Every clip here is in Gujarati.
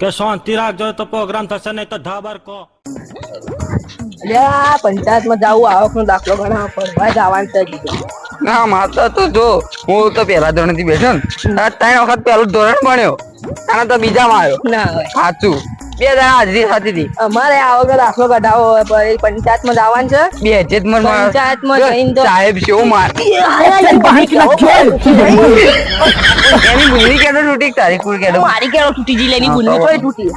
કે શાંતિ રાખજો તો પ્રોગ્રામ થશે નહીં તો ધાબર કો અલ્યા પંચાયતમાં જાવું આવકનો દાખલો ગણાવવા પડવા જવાનું છે તો. ના માતા તો જો હું તો પહેલા ધોરણથી બેઠો ને. આ ત્રણ વખત પહેલું ધોરણ ભણ્યો. અને તો બીજામાં આવ્યો. ના સાચું. બે જણા હાજરી થતી હતી. અમારે આવકનો આખો કઢાવો હોયમાં જવાનું છે. બે હજેત પંચાયતમાં જઈને તો- સાહેબ શો માર એની બુંદી કેડો તૂટી તારી કુલ કેડો મારી કેડો તૂટી જી લેની બુનની કોઈ તૂટી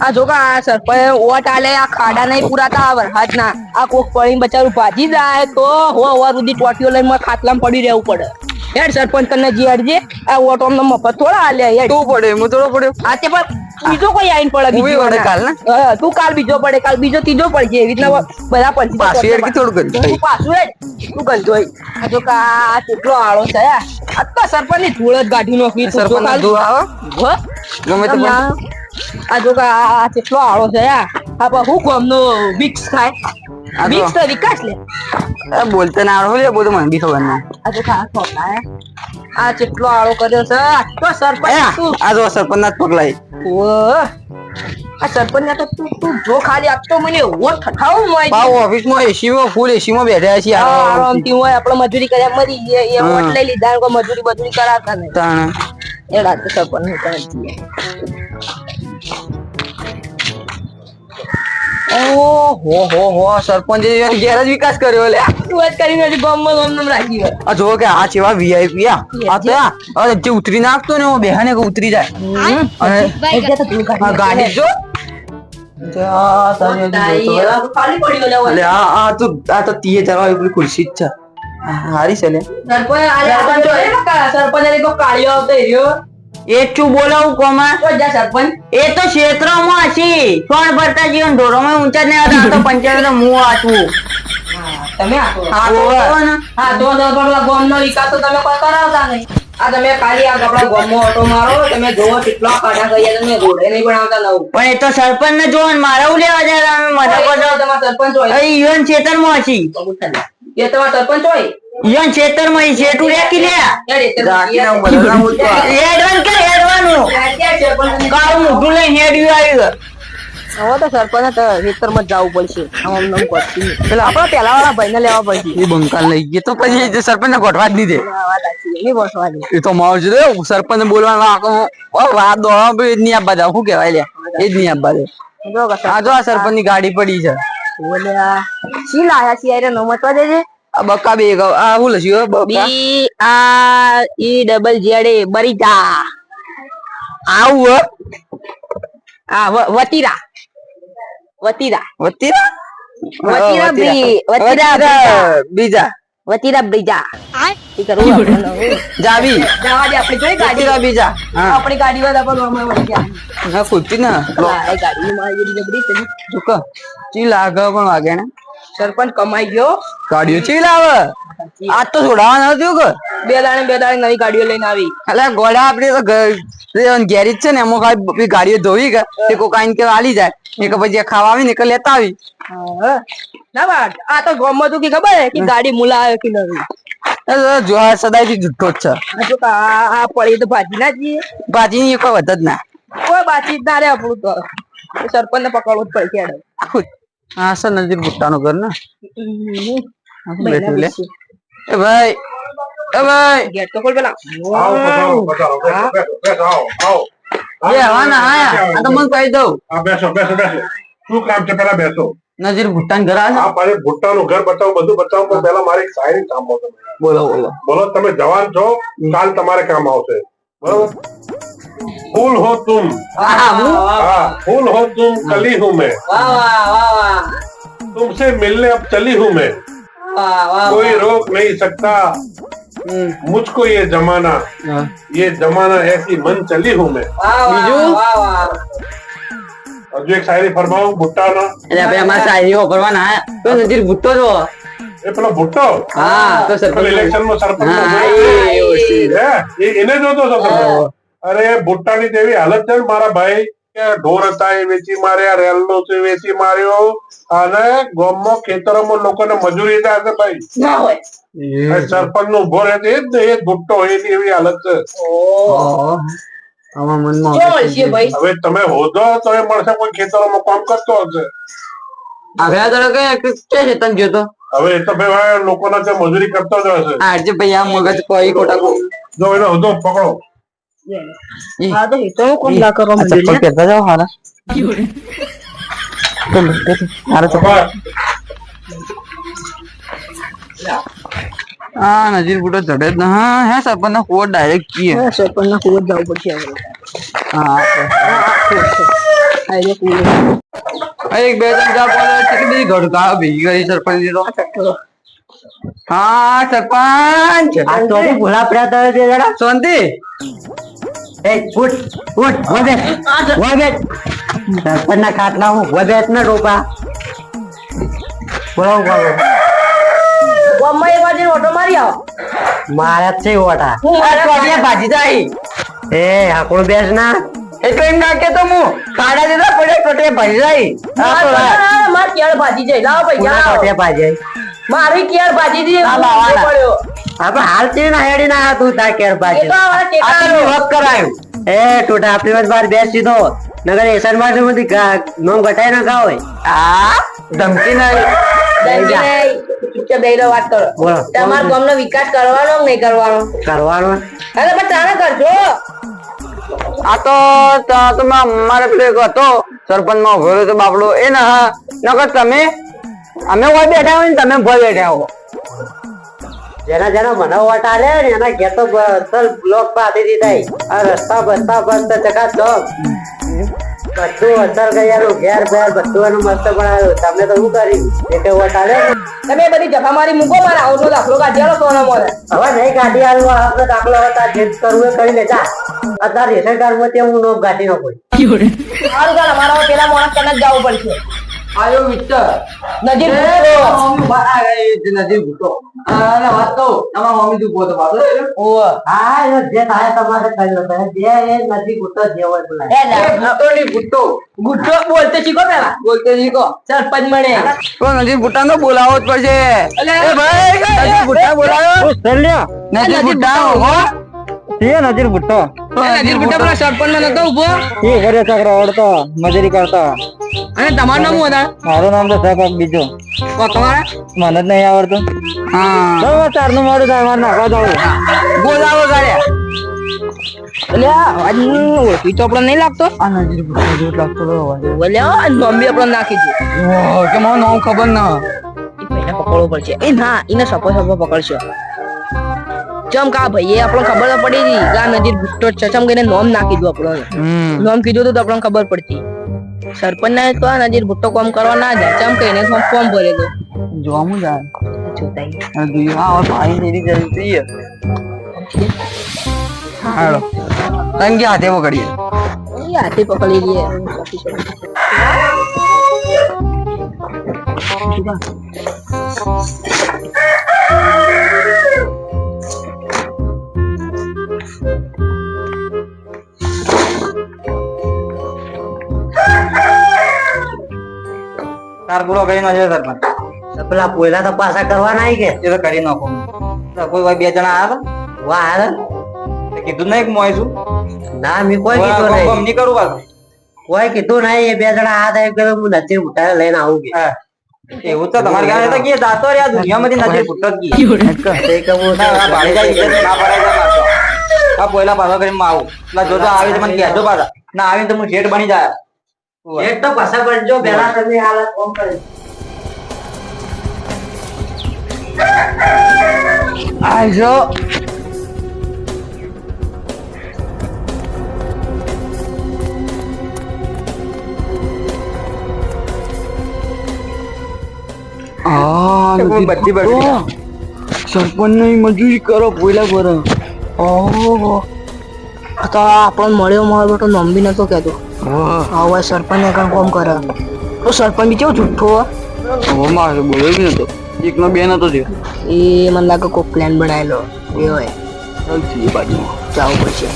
આ જો કા આ સરપંચ ઓટ આલે આ ખાડા નહીં પૂરાતા આ વરસાદ ના આ કોક પડીને બચારું ભાજી જાય તો હો હો સુધી ટોટીઓ લઈને ખાટલામાં પડી રહેવું પડે. હેડ સરપંચ તને જી હેડજે. આ ઓટો અમને મફત થોડા આલે યાર તું પડે? હું થોડો પડ્યો આ તે પણ બીજો કોઈ આઈન પડે બીજો પડે કાલ ને? તું કાલ બીજો પડે કાલ બીજો ત્રીજો પડજે. એવી રીતના બધા પડશે પાછું હેડ કે થોડું ગંધાઈ? તું પાછું હેડ. તું ગંધોઈ આ તો કા આ કેટલો આળો છે આ. આ તો સરપંચની ધૂળ જ ગાઢી નો તું જો સરપંચ. દૂર આવો? હો? ગમે તો આ જો કા આ કેટલો આળો છે આ. આ પણ હું ગામનો વિક્સ થાય. તો- તો વિકાસ લે. અરે બોલતા ના આવડે બધું મને બી ખબર ના. આ જો કે આ કેટલો આળો કર્યો છે આટલો સરપંચ તું. આ જો સરપંચ ના પગલાઈ ઓ આ સરપંચ ના તો તું તું જો ખાલી આપતો મને એવો ઠઠાવ મોય પાવ ઓફિસમાં એસી માં ફૂલ એસી માં બેઠા છીએ હા, આ આરામથી હોય આપણે મજૂરી કર્યા મરી ગયા એ. વોટ લઈ લીધા કો મજૂરી બજૂરી કરાવતા ને તાણ. એ તો સરપંચ ને કરી દીએ ઓહો હો હો સરપંચ ઘેર જ વિકાસ કર્યો લે. તું વાત કરીને હજી ગામમાં ગામમાં રાખી હોય. આ જો કે આ જેવા વીઆઈપી આ. આ તો આ. જે ઉતરી નાખતો ને હું બેહાને ઉતરી જાય. અને ગાડી જો. ખુરશી જ છે. હારી છે સરપંચ ને આવતો. એ ચું બોલાવું કોમાં? સરપંચ. એ તો ક્ષેત્રમાં હશી કોણ ભરતા જીવન ઢોરોમાં ઊંચા નહીં આ તો પંચાયત હું વાંચવું તમે. હા તો ને. હા તો આ ગામનો વિકાસ તો તમે કોઈ કરાવતા નહીં. આ તમે ખાલી આ આપણા ગામમાં ઓટો મારો તમે જોવો કેટલા કાઢા ગયા તમે રોડે નહીં બનાવતા નવું. પણ એ તો સરપંચ ને જોવો મારા હું લેવા જાય તમે મને કહો છો? તમારા સરપંચ હોય. એ ઈવન ખેતરમાં હશી. એ તમારા સરપંચ હોય? ઈવન ખેતરમાં ઈ શેઠું રેકી લે. યાર, એ તો- રાખીને હું બધાના બોલતો. હેડવાનું કે એડવાન? કાળું મોઢું લઈને હેડ્યું આવ્યું હવે તો સરપંચ ખેતરમાં જવું પડશે. આમ નામ કરતી નહીં. આપણા પેલા વાળા ભાઈને લેવા પડશે. એ બંકાલ લઈ ગયો તો પછી એ ગોઠવા જ નહીં દે આ વાત સાચી છે, નહીં બસવાની. એ તો માવ છે. સરપંચ ને આખો વાત દો. એ નહીં આપવા દે. શું કહેવાય લે? એ જ નહીં આપવા દે. આ જો આ સરપંચની ગાડી પડી છે. શી લાયા દેજે. બકા બે આ શું લખ્યું? બકા? આ ઈ ડબલ જેડ એ બરીજા આવું? આ વતીરા. વતીરા વતીરા વતીરા બ્રી- વતીરા બીજા વતીરા બીજા ઈ આપણે. જાવી જવા દે આપણી જોઈ ગાડી વતીરા બીજા આપણી ગાડી વાળા પણ અમે વળી ગયા ના ખુલતી ને એ ગાડી માં જેવી જબડી તને ચૂક ચી લાગે પણ વાગે ને સરપંચ કમાઈ ગયો ગાડીઓ ચી લાવે આજ તો છોડાવવા નતું કે બે દાડે બે દાડે નવી ગાડીઓ લઈને આવી. એટલે ગોળા આપડે તો ગેરેજ છે ને એમાં ખાલી ગાડીઓ ધોવી કે તે કોઈ કાંઈ કે આલી જાય. એ કે પછી ખાવા આવી ને કે લેતા આવી. ના બા આ તો ગામમાં તું કે ખબર હે કે ગાડી મુલા આવે કે નવી? જો આ સદાયથી જુઠ્ઠો જ છે. આ જો આ આ પડી તો ભાજી ના જઈએ ભાજીની કોઈ વધત ના. કોઈ બાતચીત ના રે આપણું તો. સરપંચ ને પકડવું જ પડશે. હા સર નજીક ભુટ્ટાનું ઘર ને. એ ભાઈ એ ભાઈ ગેટ તો ખોલ પેલા આવો પધારો પધારો બેસો બેસો બેસો આવો આવો એ હવા ના આયા આ તો મને કહી દઉં હા બેસો બેસો બેસો શું કામ છે પેલા બેસો નજીર ભુટ્ટાનું ઘર આવે આ મારે ભુટ્ટાનું ઘર બતાવો બધું બતાવો પણ પેલા મારે એક શાયરી કામ આવશે બોલો બોલો બોલો તમે જવાન છો કાલ તમારે કામ આવશે બરોબર ફૂલ હો તુમ હા હું हाँ फूल हो तुम कली हूँ मैं વાહ વાહ વાહ વાહ तुमसे मिलने अब चली हूँ मैं વાહ વાહ कोई रोक नहीं सकता मुझको ये जमाना હા. ये जमाना ऐसी मन चली हूँ मैं વાહ બીજું? વાહ વાહ और जो एक शायरी फरमाऊं भुट्टा ना એટલે ભાઈ અમારે શાયરીઓ કરવાના આયા તો નજીર ભુટ્ટો જો એ પેલો ભુટ્ટો હા તો સરપંચ ઇલેક્શન માં સરપંચ હા, નો એ એવો છે. હે? એ- એને જોતો છો તમે અરે ભુટ્ટાની તો એવી હાલત છે ને મારા ભાઈ કે ઢોર હતા એ વેચી માર્યા રેલનો છે વેચી માર્યો. અને ગામમાં ખેતરોમાં લોકોને મજૂરી હતા હશે ભાઈ. ના હોય. સરપંચનું ઊભો રહે એ જ એ જ ભુટ્ટો એની એવી હાલત છે. હવે તમે હોદો તો એ મળશે કોઈ ખેતરોમાં કામ કરતો હશે. આગળ તો કઈ કે છે તને જોતો હવે એ તો ભાઈ લોકોના ત્યાં મજૂરી કરતો જ હશે. આજે ભાઈ આ મગજ કોઈ ખોટા કોઈ જો એને હોદો પકડો. હા તો હેતર કોણ ના કરવા આ ચપ્પલ પહેરતા જાઓ હારા હારા ચપ્પલ હા નજીર બુટો ચડે જ હા હે સરપંચ ના કોડ ડાયરેક્ટ કીએ સરપંચ ના જવું પડશે હા આ એક બે ત્રણ સરપંચની તો હા સરપંચ આ તો ભોળા શાંતિ એ ઉઠ ઉઠ વગે વગે સરપંચ ખાટલા હું વગે જ રોપા બોલો બોલો. ગામમાં એક વાર ઓટો મારી આવો. મારા છે ઓટા. ભાજી જાય એ આકડું બેસ ના. એટલે એમ નાખે તો હું કાઢા દીધા પડે ચોટિયા ભાજી જાય. માર કેળ ભાજી જાય લાવો કોઠે મારી કેળ ભાજી પડ્યો. આપણે હાલ ચી ના હેડી ના તું તાર કેર એ પાજે તો હવે આ ટેકા તો વક કરાયું. એ ટોટા આપણી વાત બાર બેસ સીધો નગર એસનમાં બધી નોમ ઘટાય ના ગા આ ધમકી નહીં ચૂપચાપ બેહી રહો, વાત કરો. બોલો. તમારા ગામનો વિકાસ કરવાનો નહીં કરવાનો? કરવાનો. અરે પણ તાણે કરજો. આ તો ત- તમે એક હતો. સરપંચમાં ઊભો તો બાપડો. એ ના નકર તમે અમે કોઈ બેઠા હોય ને તમે ભય બેઠા હો. જેના જેના મને વોટ આલે ને એના ઘેર તો અસલ બ્લોક પાડી દીધા આ રસ્તા બસ્તા બસ્તા ચકા ચોક બધું અસર ગયાનું ઘેર બેર બધું એનું મસ્ત બનાવ્યું. તમને તો શું કર્યું? એટલે વટ આલે તમે બધી જફામારી મૂકો મારે આવનો દાખલો કાઢી આવો સોના મોરે હવે નહીં કાઢી આલવા આપણે દાખલો હતા જે કરવું એ કરી લેતા અત્યારે રેશન કાર્ડમાં હું નોમ કાઢી નો સારું ચાલ અમારા પેલા માણસ કને જ જવું પડશે. આયો મિસ્ટર નજીક નજીર ભૂતો અરે વાત કહું તમારા મમ્મી તું પોતો ઓ હા એ જે થાય તમારે કરી લો જે એ નજીર ભૂતો જેવો બોલાય એ ભૂતો ભૂતો ગુઠ્ઠો બોલતે શીખો પેલા બોલતે શીખો સરપંચ મળે તો નજીર ભૂટા નો બોલાવો જ પડશે એ ભાઈ નજીર ભૂટા બોલાવો નજીર ભૂટા હો નજીર ભુટ્ટો. નજીર ગુઠ્ઠા પેલા સરપંચમાં નતો ઊભો એ ઘરે ચક્ર ઓળતો મજૂરી કરતો. અને તમારું નામ શું હતા? મારું નામ તો સાહેબ બીજો. કો તમારા? મને જ નહીં આવડતું. હા. ચારનું મોડું થાય મારે નાખવા જવું બોલાવો ગાડ્યા એટલે ઓળખી તો આપણે નહીં લાગતો? આ નજીક ભૂટા જેવું લાગતો હતો મમ્મી આપણે નાખી દે કે નામ ખબર ના એ પહેલા પકડવો પડશે. એ ના એને સપો સપો પકડશો. ચમ કા ભાઈ એ આપણને ખબર તો પડી હતી. કે આ નજીક ગુટ્ટો ચચમ કઈને નોમ નાખી કીધું આપણને. નોમ કીધું તો આપણને ખબર પડતી. સરપંચ ના તો નજીક ભુટ્ટો કોમ કરવા ના જાય. ચમ કઈને ફોર્મ ભરે તો જાય. જોઈએ. હા પાણી જેવી જરૂર જોઈએ હાલો. તને કે હાથે પકડીએ? એ હાથે પકડી લઈએ પૂરો કરી નાખ્યો સરપંચ. પેલા પોયલા તો પાછા કરવા ના કે? એ તો કરી નાખો. કોઈ ભાઈ બે જણા આવ્યા વાહ આવે હતા કીધું નહીં મોય છું? ના મેં કોઈ કીધું નહીં. નહીં કરું પાછું. કોઈ કીધું નહીં એ બે જણા આ થાય કે હું નથી ઉઠાય લઈને આવું કે. એવું તો તમારે ગાને તો કે દાતો રે આ દુનિયામાંથી નથી ફૂટતો જ ગઈ તે કે હું ના, ભાડી જાય ના પડાય જાય આ પોયલા પાછો કરીને આવું. એટલે જોજો આવી તો મને કહેજો પાછા. ના આવીને તો હું શેઠ બની જાય એક તો પાછા બનજો પેલા તમે હાલત ફોન કરી આજો. સરપંચની મજૂરી કરો પોયલા પર ઓહો. આ તો આપણને મળ્યો મારો બેટો બી નતો કેતો હવે સરપંચ ને કણ કોમ કરે. તો સરપંચ બી કેવો જુઠ્ઠો હો. હવે મારે બોલ્યો બી નતો. એક નો બે નતો થયો એ મને લાગે કોઈ પ્લાન બનાવેલો. એ હોય. ચાલ છીએ પછી જવું પડશે.